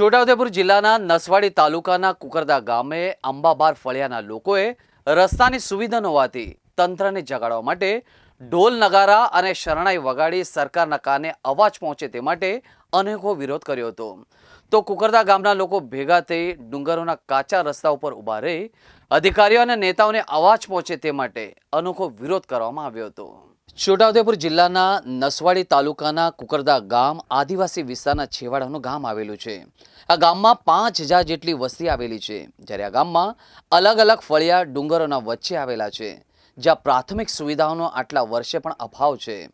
છોટાઉદેપુર જિલ્લાના નસવાડી તાલુકાના કુકરદા ગામે અંબાબાર ફળિયાના લોકોએ રસ્તાની સુવિધા હોવાથી તંત્રને જગાડવા માટે ઢોલ નગારા અને શરણાઈ વગાડી સરકારના કાને અવાજ પહોંચે તે માટે અનેકો વિરોધ કર્યો હતો. તો કુકરદા ગામના લોકો ભેગા થઈ ડુંગરોના કાચા રસ્તા ઉપર ઊભા રહી અધિકારીઓ અને નેતાઓને અવાજ પહોંચે તે માટે અનોખો વિરોધ કરવામાં આવ્યો હતો. છોટાઉદેપુર જિલ્લાના નસવાડી તાલુકાના કુકરદા ગામ આદિવાસી વિસ્તારના છેવાડાનું ગામ આવેલું છે. આ ગામમાં પાંચ હજાર જેટલી વસ્તી આવેલી છે. જ્યારે આ ગામમાં અલગ અલગ ફળિયા ડુંગરોના વચ્ચે આવેલા છે. જ્યાં પ્રાથમિક સુવિધાઓનો આટલા વર્ષે પણ અભાવ છે.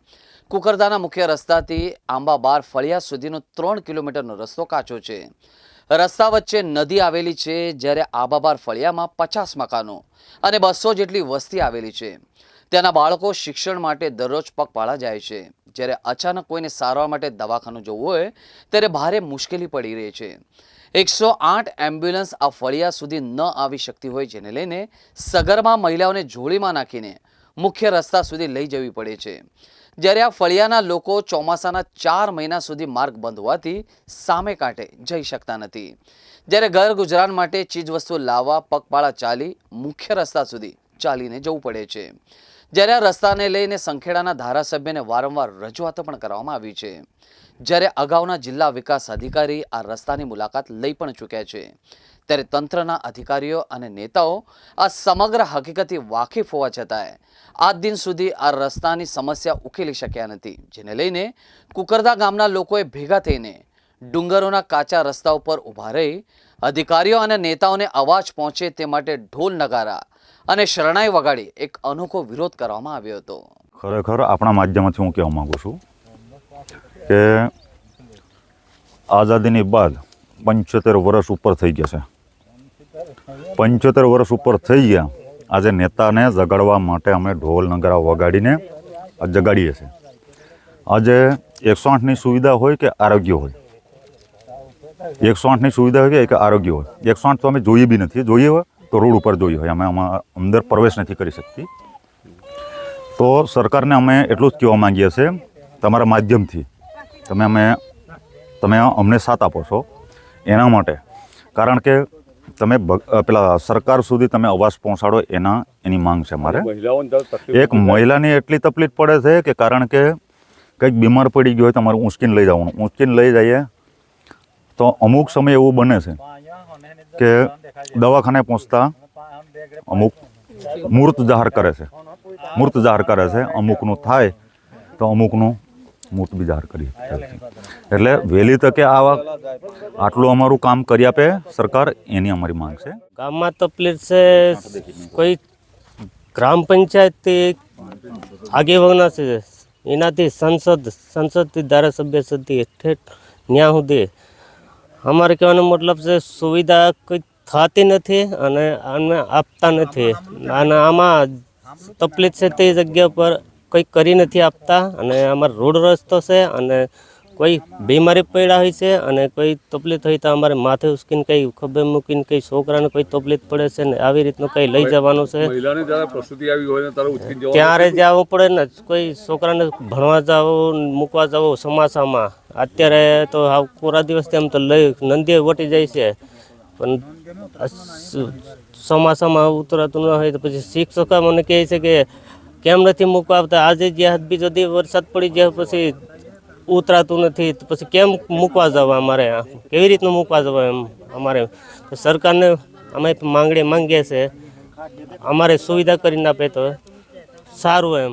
કુકરદાના મુખ્ય રસ્તાથી આંબાબાર ફળિયા સુધીનો ત્રણ કિલોમીટરનો રસ્તો કાચો છે. રસ્તા વચ્ચે નદી આવેલી છે જ્યારે આબાબાર ફળિયામાં પચાસ મકાનો અને બસો જેટલી વસ્તી આવેલી છે. ત્યાંના બાળકો શિક્ષણ માટે દરરોજ પગપાળા જાય છે. જ્યારે અચાનક કોઈને સારવાર માટે દવાખાનું જવું હોય, ત્યારે ભારે મુશ્કેલી પડી રહી છે. એકસો આઠ એમ્બ્યુલન્સ આ ફળિયા સુધી ન આવી શકતી હોય જેને લઈને સગર્ભા મહિલાઓને જોડીમાં નાખીને મુખ્ય રસ્તા સુધી લઈ જવી પડે છે. જ્યારે આ ફળિયાના લોકો ચોમાસાના ચાર મહિના સુધી માર્ગ બંધ હોવાથી સામે કાંઠે જઈ શકતા નથી. જ્યારે ઘર ગુજરાન માટે ચીજવસ્તુ લાવવા પગપાળા ચાલી મુખ્ય રસ્તા સુધી ચાલીને જવું પડે છે. જ્યારે આ રસ્તાને લઈને સંખેડાના ધારાસભ્યને વારંવાર રજૂઆતો પણ કરવામાં આવી છે. જ્યારે અગાઉના જિલ્લા વિકાસ અધિકારી આ રસ્તાની મુલાકાત લઈ પણ ચૂક્યા છે. ત્યારે તંત્રના અધિકારીઓ અને નેતાઓ આ સમગ્ર હકીકતથી વાકેફ હોવા છતાંય આજ દિન સુધી આ રસ્તાની સમસ્યા ઉકેલી શક્યા નથી, જેને લઈને કુકરદા ગામના લોકોએ ભેગા થઈને ડુંગરોના કાચા રસ્તા ઉપર ઊભા રહી અધિકારીઓ અને નેતાઓને અવાજ પહોંચે તે માટે ઢોલ નગારા અને શરણાઈ વગાડી એક અનોખો વિરોધ કરવામાં આવ્યો હતો. ખરેખર આપણા માધ્યમથી હું કહેવા માગું છું કે આઝાદીની બાદ પંચોતેર વર્ષ ઉપર થઈ ગયા છે પંચોતેર વર્ષ ઉપર થઈ ગયા. આજે નેતાને જગાડવા માટે અમે ઢોલ નગરા વગાડીને જગાડીએ છીએ. આજે એકસો આઠની સુવિધા હોય કે આરોગ્ય હોય? એકસો આઠની સુવિધા હોય કે આરોગ્ય હોય? એકસો આઠ તો અમે જોઈએ બી નથી. જોઈએ હોય તો રોડ ઉપર જોઈએ હોય. અમે આમાં અંદર પ્રવેશ નથી કરી શકતી. તો સરકારને અમે એટલું જ કહેવા માંગીએ છીએ, તમારા માધ્યમથી. તમે અમે, તમે અમને સાથ આપો છો એના માટે. કારણ કે તમે પેલા સરકાર સુધી તમે અવાજ પહોંચાડો એના એની માંગ છે મારે. એક મહિલાની એટલી તકલીફ પડે છે કે કારણ કે કંઈક બીમાર પડી ગયો હોય તમારે ઊંચકીને લઈ જવાનું. ઊંચકીને લઈ જઈએ તો અમુક સમય એવું બને છે કે દવાખાને પહોંચતા અમુક મૂર્ત જાહેર કરે છે. મૂર્ત જાહેર કરે છે. અમુકનું થાય તો અમુકનું બી જાહેર કરી એટલે વહેલી તકે આવા આટલું અમારું કામ કરી આપે સરકાર, એની અમારી માંગ છે. ગામમાં તકલીફ છે, કોઈ ગ્રામ પંચાયતથી આગેવાના છે. એનાથી સંસદ, સંસદથી ધારાસભ્ય સુધી ઠેઠ ન્યા સુધી. અમારે કહેવાનો મતલબ છે, સુવિધા કંઈ થતી નથી અને આને આપતા નથી. અને આમાં તકલીફ છે તે જગ્યા પર કંઈ કરી નથી આપતા અને અમારો રોડ રસ્તો છે અને કોઈ બીમારી પડ્યા હોય છે અને કોઈ તકલીફ હોય તો અમારે માથે ઉસકીને કંઈ ખભે મૂકીને કંઈ છોકરાને કોઈ તકલીફ પડે છે ને આવી રીતનું કંઈ લઈ જવાનું છે. ત્યારે જવું પડે ને કોઈ છોકરાને ભણવા જવું મૂકવા જવું ચોમાસામાં. અત્યારે તો આવ પૂરા દિવસથી આમ તો લઈ નંદીએ વટી જાય છે. પણ ચોમાસામાં ઉતરાતું ન હોય તો પછી શિક્ષકો મને કહે છે કે કેમ નથી મૂકવા આવતા આજે જ્યાં બીજો દિવસ વરસાદ પડી જાય પછી ઉતરાતું નથી પછી કેમ મૂકવા જવા અમારે કેવી રીતનું મૂકવા જવા એમ અમારે? સરકારને અમે માંગણી માંગીએ છીએ. અમારે સુવિધા કરીને આપે તો સારું એમ.